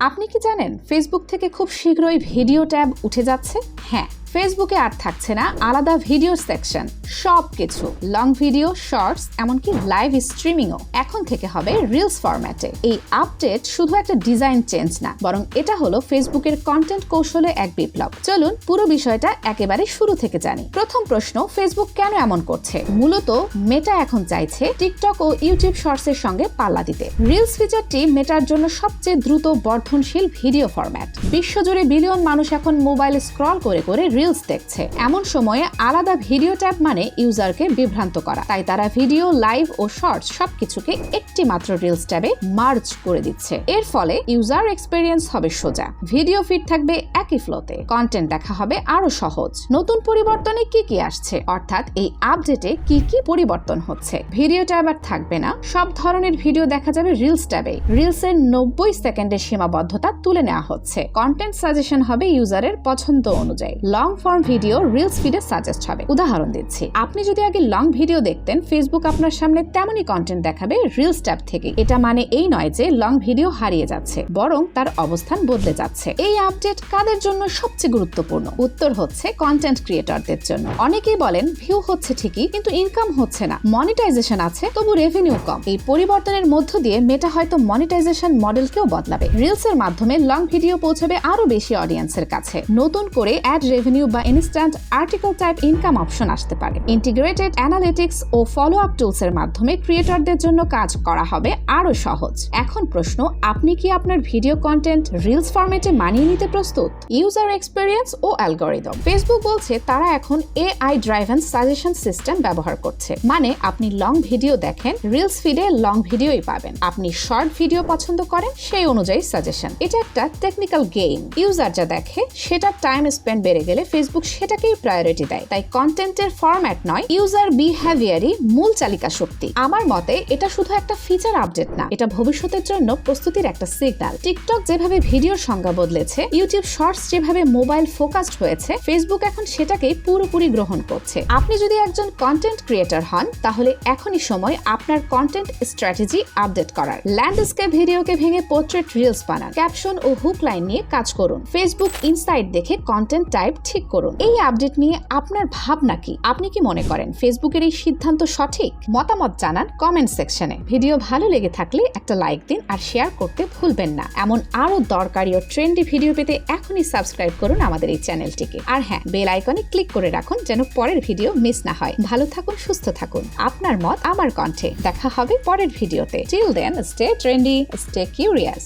আপনি কি জানেন ফেসবুক থেকে খুব শীঘ্রই ভিডিও ট্যাব উঠে যাচ্ছে? হ্যাঁ। ফেসবুকে আর থাকছে না, আলাদা ভিডিও সেকশন। সব কিছু লং ভিডিও, শর্টস, এমনকি লাইভ স্ট্রিমিংও। এখন থেকে হবে রিলস ফরম্যাটে এই আপডেট শুধু একটা ডিজাইন চেঞ্জ না, বরং এটা হলো ফেসবুকের কন্টেন্ট কৌশলে এক বিপ্লব। চলুন, পুরো বিষয়টা একেবারে শুরু থেকে জানি। প্রথম প্রশ্ন, ফেসবুক কেন এমন করছে? মূলত মেটা এখন চাইছে টিকটক ও ইউটিউব শর্টসের সঙ্গে পাল্লা দিতে। রিলস ফিচারটি মেটার জন্য সবচেয়ে দ্রুত বর্ধনশীল ভিডিও ফরম্যাট বিশ্বজুড়ে বিলিয়ন মানুষ এখন মোবাইল স্ক্রল করে করে রিলস দেখছে। এমন সময়ে আলাদা ভিডিও ট্যাব মানে ইউজারকে বিভ্রান্ত করা। তাই তারা ভিডিও লাইভ ও শর্টস সবকিছুকে একটি মাত্র রিলস ট্যাবে মার্জ করে দিচ্ছে। এর ফলে ইউজার এক্সপিরিয়েন্স হবে সোজা। ভিডিও ফিড থাকবে একই ফ্লোতে কন্টেন্ট দেখা হবে আরও সহজ। নতুন পরিবর্তনে কি কি আসছে? অর্থাৎ এই আপডেটে কি কি পরিবর্তন হচ্ছে? ভিডিও ট্যাব আর থাকবে না। সব ধরনের ভিডিও দেখা যাবে রিলস ট্যাবে রিলসের নব্বই সেকেন্ডের সীমাবদ্ধতা তুলে নেওয়া হচ্ছে। কন্টেন্ট সাজেশন হবে ইউজারের পছন্দ অনুযায়ী। লং ফর্ম ভিডিও রিলস ফিডে সাজেস্ট হবে। উদাহরণ দিচ্ছি। আপনি যদি আগে লং ভিডিও দেখতেন ফেসবুক আপনার সামনে তেমনই কন্টেন্ট দেখাবে রিলস ট্যাব থেকে। এটা মানে এই নয় যে লং ভিডিও হারিয়ে যাচ্ছে, বরং তার অবস্থান বদলে যাচ্ছে। এই আপডেট কাদের জন্য সবচেয়ে গুরুত্বপূর্ণ? উত্তর হচ্ছে কন্টেন্ট ক্রিয়েটরদের জন্য। অনেকেই বলেন, ভিউ হচ্ছে ঠিকই, কিন্তু ইনকাম হচ্ছে না। মনিটাইজেশন আছে, তবু রেভিনিউ কম। এই পরিবর্তনের মধ্য দিয়ে মেটা হয়তো মনিটাইজেশন মডেলকেও বদলাবে। রিলস এর মাধ্যমে লং ভিডিও পৌঁছাবে আরও বেশি অডিয়েন্সের কাছে। নতুন করে অ্যাড রেভিনিউ বা instant article type income option আসতে পারে। ইন্টিগ্রেটেড অ্যানালিটিক্স ও ফলো আপ টুলস এর মাধ্যমে ক্রিয়েটরদের জন্য কাজ করা হবে আরও সহজ। এখন প্রশ্ন, আপনি কি আপনার ভিডিও কন্টেন্ট রিলস ফরম্যাটে মানিয়ে নিতে প্রস্তুত? ইউজার এক্সপিরিয়েন্স ও অ্যালগোরিদম ফেসবুক বলছে, তারা এখন এআই ড্রাইভেন সাজেশন সিস্টেম ব্যবহার করছে। মানে আপনি লং ভিডিও দেখেন রিলস ফিডে লং ভিডিওই পাবেন। আপনি শর্ট ভিডিও পছন্দ করেন, সেই অনুযায়ী সাজেশন এটা একটা টেকনিক্যাল গেম ইউজার যা দেখে, সেটা টাইম স্পেন্ড বেড়ে গেলে ফেসবুক সেটাকেই প্রায়োরিটি দেয়। তাই কন্টেন্টের ফরম্যাট নয় ইউজার বিহেভিয়ারই মূল চালিকা শক্তি। আমার মতে এটা শুধু একটা ফিচার আপডেট না, এটা ভবিষ্যতের জন্য প্রস্তুতির একটা সিগন্যাল টিকটক যেভাবে ভিডিওর সংজ্ঞা বদলেছে ইউটিউব শর্টস যেভাবে মোবাইল ফোকাসড হয়েছে ফেসবুক এখন সেটাকেই পুরোপুরি গ্রহণ করছে। আপনি যদি একজন কন্টেন্ট ক্রিয়েটর হন, তাহলে এখনই সময় আপনার কন্টেন্ট স্ট্র্যাটেজি আপডেট করার। ল্যান্ডস্কেপ ভিডিওকে ভেঙে পোর্ট্রেট রিলস বানান। ক্যাপশন ও হুক লাইন নিয়ে কাজ করুন। ফেসবুক ইনসাইট দেখে কন্টেন্ট টাইপ ঠিক করুন। এই আপডেট নিয়ে আপনার ভাবনা কি? আপনি কি মনে করেন ফেসবুকের এই সিদ্ধান্ত সঠিক? মতামত জানান কমেন্ট সেকশনে ভিডিও ভালো লেগে থাকলে একটা লাইক দিন আর শেয়ার করতে ভুলবেন না। এমন আরও দরকারি ও ট্রেন্ডি ভিডিও পেতে এখনই সাবস্ক্রাইব করুন আমাদের এই চ্যানেলটিকে আর হ্যাঁ বেল আইকনে ক্লিক করে রাখুন যেন পরের ভিডিও মিস না হয়। ভালো থাকুন, সুস্থ থাকুন। আপনার মত আমার কণ্ঠে। দেখা হবে পরের ভিডিওতে till then stay trendy stay curious